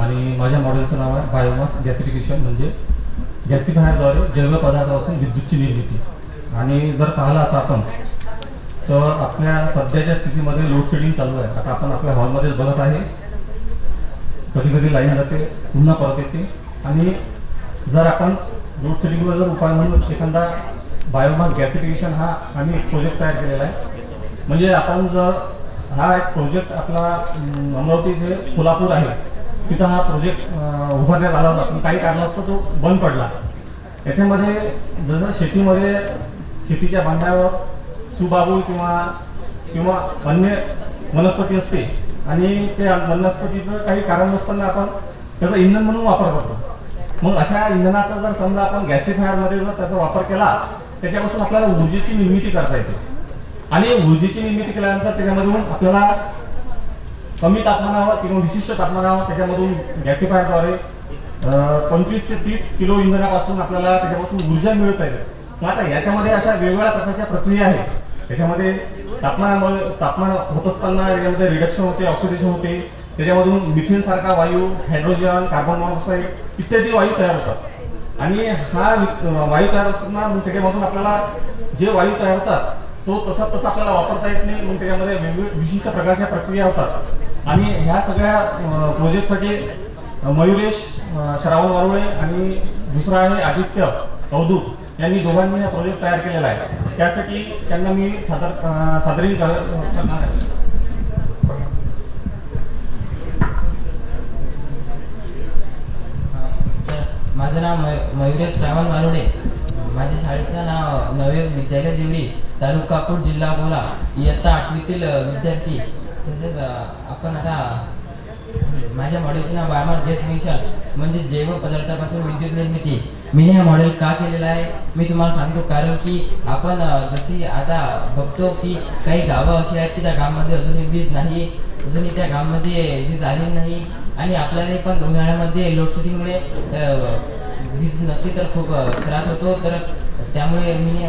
आणि माझ्या मॉडेलचं नाव आहे बायोमास गॅसिफिकेशन म्हणजे गॅसिफायरद्वारे जैव पदार्थापासून विद्युतची निर्मिती. आणि जर पाहिलं आता आपण तर आपल्या सध्याच्या स्थितीमध्ये लोड शेडिंग चालू आहे आता आपण आपल्या हॉलमध्येच बघत आहे. कधी कधी लाईन जाते पुन्हा परत येते. आणि जर आपण लोड शेडिंगवर जर उपाय म्हणून एखादा बायोमास गॅसिफिकेशन हा आम्ही एक प्रोजेक्ट तयार केलेला आहे. म्हणजे आपण जर हा एक प्रोजेक्ट आपला अमरावती जे कोल्हापूर आहे तिथं हा प्रोजेक्ट उभारण्यात आला होता. पण काही कारणास्तव तो बंद पडला. याच्यामध्ये जसं शेतीमध्ये शेतीच्या बांधावर सुबाबूळ किंवा किंवा अन्य वनस्पती असते आणि त्या वनस्पतीचं काही कारण नसताना आपण त्याचा इंधन म्हणून वापर करतो मग अशा इंधनाचा जर समजा आपण गॅसिफायरमध्ये जर त्याचा वापर केला त्याच्यापासून आपल्याला ऊर्जेची निर्मिती करता येते. आणि ऊर्जेची निर्मिती केल्यानंतर त्याच्यामधून आपल्याला कमी तापमानावर किंवा विशिष्ट तापमानावर त्याच्यामधून गॅसिफायरद्वारे पंचवीस ते तीस किलो इंधनापासून आपल्याला त्याच्यापासून ऊर्जा मिळत आहे. मग आता याच्यामध्ये अशा वेगवेगळ्या प्रकारच्या प्रक्रिया आहेत. त्याच्यामध्ये तापमानामुळे तापमान होत असताना त्याच्यामध्ये रिडक्शन होते ऑक्सिडेशन होते. त्याच्यामधून मिथेन सारखा वायू हायड्रोजन कार्बन मोनॉक्साईड इत्यादी वायू तयार होतात. आणि हा वायू तयार असताना मग त्याच्यामधून आपल्याला जे वायू तयार होतात तो तसा तसा आपल्याला वापरता येत नाही. मग त्याच्यामध्ये वेगवेगळ्या विशिष्ट प्रकारच्या प्रक्रिया होतात. आणि ह्या सगळ्या प्रोजेक्टसाठी मयुरेश श्रावण वारुळे आणि दुसरा आहे आदित्य अवधूत यांनी दोघांनी हा प्रोजेक्ट तयार केलेला आहे. त्यासाठी त्यांना मी सादर सादरी सादरीकरण करणार आहे. माझं नाव मय मयुरेश श्रावण वारुडे माझ्या शाळेचं नाव नवे विद्यालय देवरी तालुका जिल्हा अकोला. इयत्ता आठवीतील विद्यार्थी. तसेच आपण आता म्हणजे माझ्या मॉडेलचे नाव बायोमास गॅस मिशन म्हणजे जैव पदार्थापासून विद्युत निर्मिती. मी हे मॉडेल का केलेलं आहे? मी तुम्हाला सांगतो कारण की आपण जशी आता बघतो की काही गावं अशी आहेत की त्या गावामध्ये अजूनही वीज नाही अजूनही त्या गावामध्ये वीज आली नाही आणि आपल्याला पण उन्हाळ्यामध्ये लोडशेडिंगमुळे वीज नसली तर खूप त्रास होतो. तर त्यामुळे मी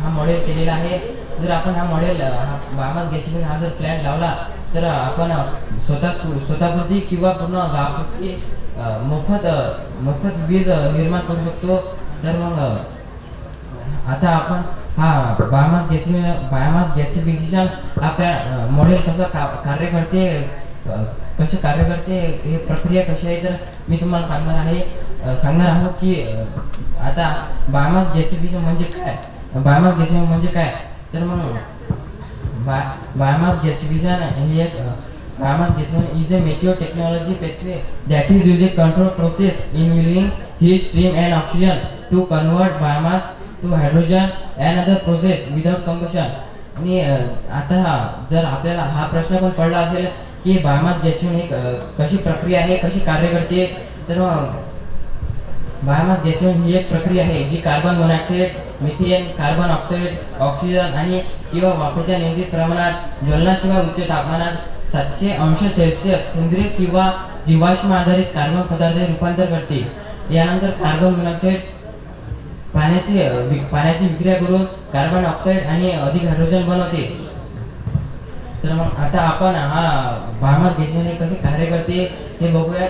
हा मॉडेल केलेला आहे. जर आपण हा मॉडेल हा बामास गॅसिफिन हा जर प्लॅन लावला तर आपण स्वतः स्वतःपुरती किंवा पूर्ण गावापुरती मोफत मोफत वीज निर्माण करू शकतो. तर मग आता आपण हा बायोमास गॅसिफिन बायोमास गॅसिफिकेशन आपल्या मॉडेल कसं का कार्य करते कसे कार्य करते हे प्रक्रिया कशी आहे तर मी तुम्हाला सांगणार आहे. सांगणार आहोत की आता बायोमास गॅसिफिकेशन म्हणजे काय? बायोमास गॅसिफिकेशन म्हणजे काय? तर मग बायोमास गॅसिफिकेशन हे एक biomass gasification is a mature technology पेक्ट्री that is use a control process involving heat stream and oxygen to convert biomass to hydrogen and other process without combustion आणि आता जर आपल्याला हा प्रश्न पण पडला असेल की बायोमास गॅस ही कशी प्रक्रिया आहे कशी कार्य करते तर बायोमास गॅसिंग ही एक प्रक्रिया आहे जी carbon monoxide methane carbon oxide oxygen आणि किंवा वाफेच्या नियंत्रित प्रमाणात ज्वलनाशिवाय उच्च तापमानात सातशे अंश सेल्सिअस सेंद्रिय किंवा जीवाश्म आधारित कार्बन पदार्थ रूपांतर करते. यानंतर कार्बन मोनॉक्साईड पाण्याची पाण्याची विक्रिया करून कार्बन ऑक्साईड आणि अधिक हायड्रोजन बनवते. तर मग आता आपण हा बायोमास गॅसिंग हे कसे कार्य करते हे बघूया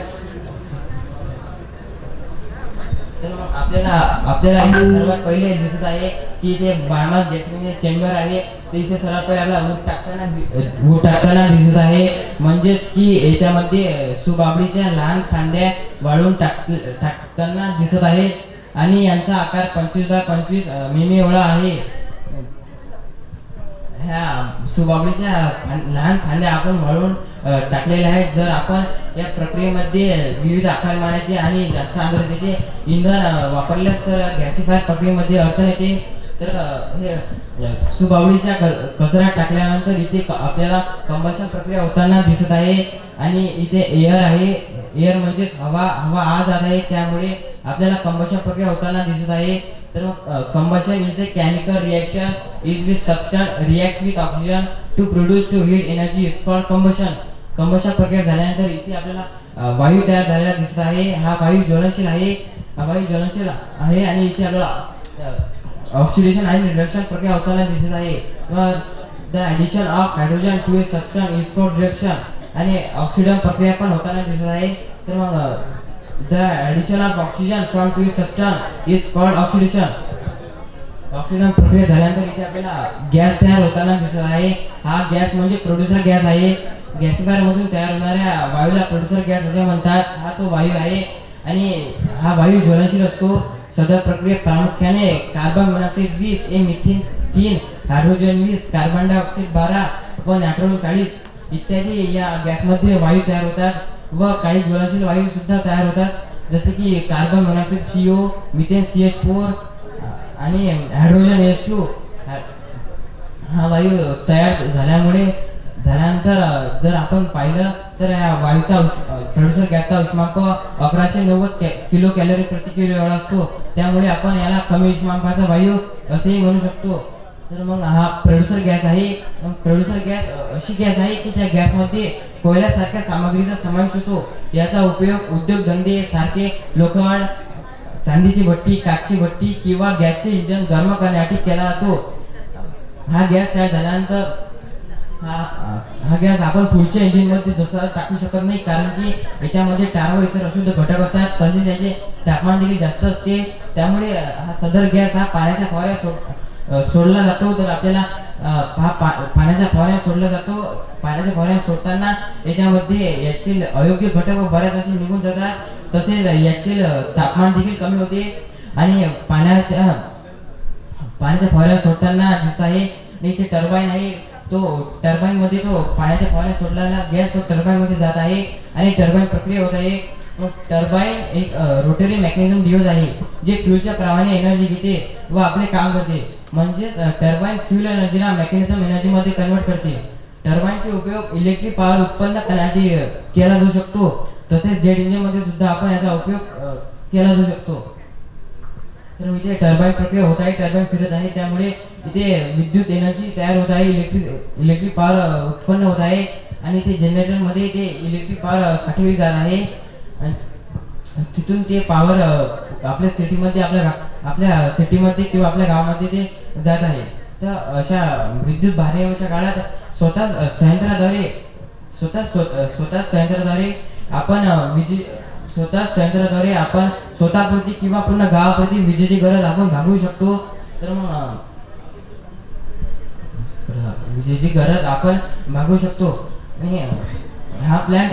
तर मग आपल्याला आपल्याला इथे सर्वात पहिले दिसत आहे की इथे बायोमास गॅसिफिकेशन चेंबर आहे. ते इथे सर्वात पहिले आपल्याला ऊट टाकताना ऊट टाकताना दिसत आहे. म्हणजेच की याच्यामध्ये सुबाबडीच्या लहान फांद्या वाळून टाक टाकताना दिसत आहे. आणि यांचा आकार पंचवीस बाय पंचवीस मिमी एवढा आहे. ह्या सुबाबडीच्या लहान फांद्या आपण वळून टाकलेल्या आहेत. जर आपण या प्रक्रियेमध्ये विविध आकारमानाचे आणि जास्त आंध्रतेचे इंधन वापरल्यास तर गॅसिफायर प्रक्रियेमध्ये अडचण येते. तर हे सुबावळीच्या क- कचरा टाकल्यानंतर इथे आपल्याला कंबशन प्रक्रिया होताना दिसत आहे आणि इथे एअर आहे. एअर म्हणजेच हवा हवा आज आहे. त्यामुळे आपल्याला कंबशन प्रक्रिया होताना दिसत आहे. तर मग combustion is a chemical reaction is with substance react with oxygen to produce to heat energy is called combustion combustion प्रक्रिया झाल्यानंतर इथे आपल्याला वायू तयार झालेला दिसत आहे. हा वायू ज्वलनशील आहे. हा वायू ज्वलनशील आहे आणि इथे आपल्याला ऑक्सिडेशन आणि रिडक्शन प्रक्रिया होताना दिसत आहे. The addition of hydrogen to a substance is called reduction आणि ऑक्सिडन प्रक्रिया पण होताना दिसत आहे. तर मग The addition of oxygen from to substance is called oxidation. Oxygen प्रक्रिया झाल्यानंतर इथे आपल्याला गॅस तयार होताना दिसत आहे. हा गॅस म्हणजे प्रोड्युसर गॅस आहे. गॅसिफायर मधून तयार होणाऱ्या वायूला प्रोड्युसर गॅस असे म्हणतात. हा तो वायू आहे. आणि हा वायू ज्वलनशील असतो. सदर प्रक्रियेत प्रामुख्याने कार्बन मोनॉक्साईड वीस ए मिथिन तीन हायड्रोजन वीस कार्बन डायऑक्साईड बारा व नायट्रोजन चाळीस इत्यादी या गॅसमध्ये वायू तयार होतात. व काही ज्वलनशील वायू सुद्धा तयार होतात. जसे की carbon monoxide CO methane C H four आणि हायड्रोजन एस टू हा वायू तयार झाल्यामुळे झाल्यानंतर जर आपण पाहिलं तर या वायूचा प्रदूषण गॅसचा उष्मांक अकराशे नव्वद कॅ किलो कॅलरी प्रति किलो एवढा असतो. त्यामुळे आपण याला कमी उष्मांकाचा वायू असेही म्हणू शकतो. तर मग हा प्रोड्युसर गॅस आहे. मग प्रोड्युसर गॅस अशी गॅस आहे की त्या गॅसमध्ये कोयल्यासारख्या सामग्रीचा समावेश होतो. याचा उपयोग उद्योगधंदे सारखे लोखंड चांदीची भट्टी काचची भट्टी किंवा गॅसचे इंजन गरम करण्यासाठी केला जातो. हा गॅस तयार झाल्यानंतर हा हा गॅस आपण पुढच्या इंजिनमध्ये जसा टाकू शकत नाही कारण की याच्यामध्ये टार व इतर अशुद्ध घटक असतात. तसेच याचे तापमान देखील जास्त असते. त्यामुळे हा सदर गॅस हा पाण्याच्या फवाऱ्या सोडला जातो. तर आपल्याला हा पा पाण्याच्या फवाऱ्या सोडला जातो. पाण्याच्या फवाऱ्या सोडताना याच्यामध्ये याचे अयोग्य घटक व बऱ्याच असे निघून जातात. तसेच याचे तापमान देखील कमी होते. आणि पाण्याच्या पाण्याच्या फवाऱ्या सोडताना दिसत आहे. आणि इथे टर्बाईन आहे. तो टर्बाईन मध्ये तो पाण्याच्या फवाऱ्या सोडलेला गॅस टर्बाईन मध्ये जात आहे. आणि टर्बाईन प्रक्रिया होत आहे. मग टर्बाईन एक रोटरी मेकॅनिझम डिव्हाइस आहे. जे फ्यूलच्या प्रमाणे एनर्जी घेते व आपले काम करते. म्हणजेच टर्बाईन फ्यूल एनर्जीला मेकॅनिझम एनर्जीमध्ये कन्वर्ट करते. टर्बाईनचे उपयोग इलेक्ट्रिक पॉवर उत्पन्न करण्यासाठी केला जाऊ शकतो. तसेच जेट इंजिनमध्ये सुद्धा आपण याचा उपयोग केला जाऊ शकतो. तर इथे टर्बाईन प्रक्रिया होत आहे टर्बाईन फिरत आहे. त्यामुळे इथे विद्युत एनर्जी तयार होत आहे इलेक्ट्रिक इलेक्ट्रिक पॉवर उत्पन्न होत आहे. आणि ते जनरेटरमध्ये इथे इलेक्ट्रिक पॉवर साठवली जात आहे. तिथून ते पॉवर आपल्या सिटीमध्ये आपल्या आपल्या सिटीमध्ये किंवा आपल्या गावामध्ये ते जात आहे. तर अशा विद्युत भारनियमाच्या काळात स्वतः संयंत्राद्वारे स्वतः स्वतः संयंत्राद्वारे आपण विजे स्वतः संयंत्राद्वारे आपण स्वतःप्रती किंवा पूर्ण गावाप्रती विजेची गरज आपण भागवू शकतो. तर मग विजेची गरज आपण भागवू शकतो. आणि हा प्लॅन्ट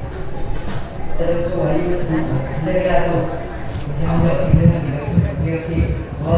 तो वायू आपल्याकडे आलो त्याच्यामध्ये ऑक्सिजन व्यक्ती व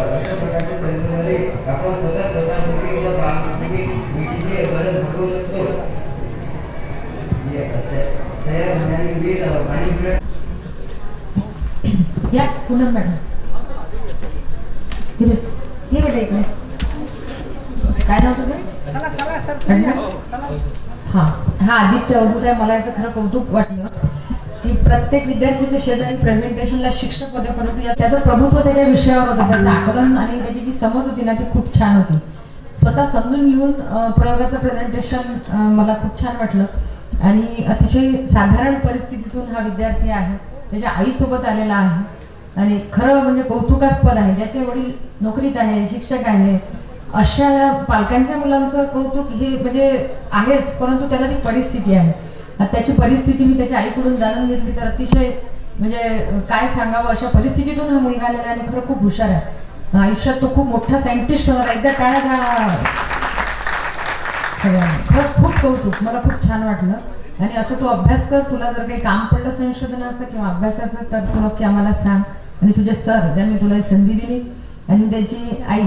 आपण स्वतः स्वतः गरज भागवू शकतो. तयार होणारी वीज पाणी मिळत या पूनम मॅडम इकडे ये बेटा इकडे काय नाव तुझं? हा. हा आदित्य अवधूत आहे मला याचं खरं कौतुक वाटलं. प्रत्येक विद्यार्थ्याच्या शेजारी प्रेझेंटेशनला शिक्षक होते परंतु या- त्याचं प्रभुत्व त्याच्या विषयावर होतं. त्याचं आकलन आणि त्याची जी समज होती ना ती खूप छान होती. स्वतः समजून घेऊन प्रयोगाचं प्रेझेंटेशन मला खूप छान वाटलं. आणि अतिशय साधारण परिस्थितीतून हा विद्यार्थी आहे. त्याच्या आईसोबत आलेला आहे. आणि खरं म्हणजे कौतुकास्पद आहे. ज्याचे वडील नोकरीत आहे शिक्षक आहे अशा पालकांच्या मुलांचं कौतुक हे म्हणजे आहेच. परंतु त्याला ती परिस्थिती आहे. त्याची परिस्थिती मी त्याच्या आईकडून जाणून घेतली. तर अतिशय म्हणजे काय सांगावं अशा परिस्थितीतून हा मुलगा आलेला आहे आणि खरं खूप हुशार आहे. आयुष्यात तो खूप मोठा सायंटिस्ट होणार एकदा टाळा द्या सगळ्यांना. खरं खूप कौतुक. मला खूप छान वाटलं. आणि असं तू अभ्यास कर. तुला जर काही काम पडलं संशोधनाचं किंवा अभ्यासाचं तर तू नक्की आम्हाला सांग. आणि तुझे सर ज्यांनी तुला ही संधी दिली. आणि त्यांची आई.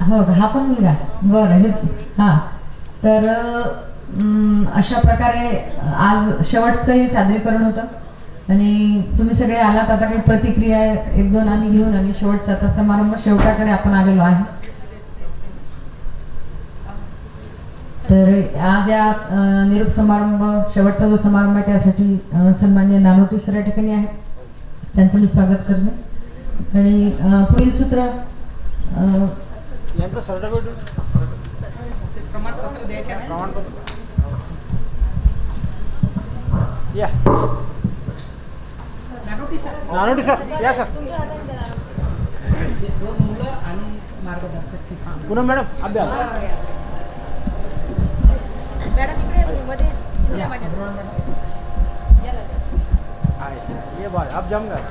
हो का? हा पण मुलगा बरं. हे हां. तर अशा प्रकारे आज शेवटचं हे सादरीकरण होतं. आणि तुम्ही सगळे आलात आता काही प्रतिक्रिया एक दोन आम्ही घेऊन आणि शेवटचा आता समारंभ शेवटाकडे आपण आलेलो आहे. तर आज या निरोप समारंभ शेवटचा जो समारंभ आहे त्यासाठी अं, सन्मान्य नानोटी सर या ठिकाणी आहेत. त्यांचं मी स्वागत करणे आणि पुढील सूत्र प्रमाणपत्र द्यायचे प्रमाणपत्र. या नानोटी सर या सर। दोन मुलं आणि मार्गदर्शक शिक्षक पूनम मॅडम आप मध्ये या, आहे, ये. बात आप जम गए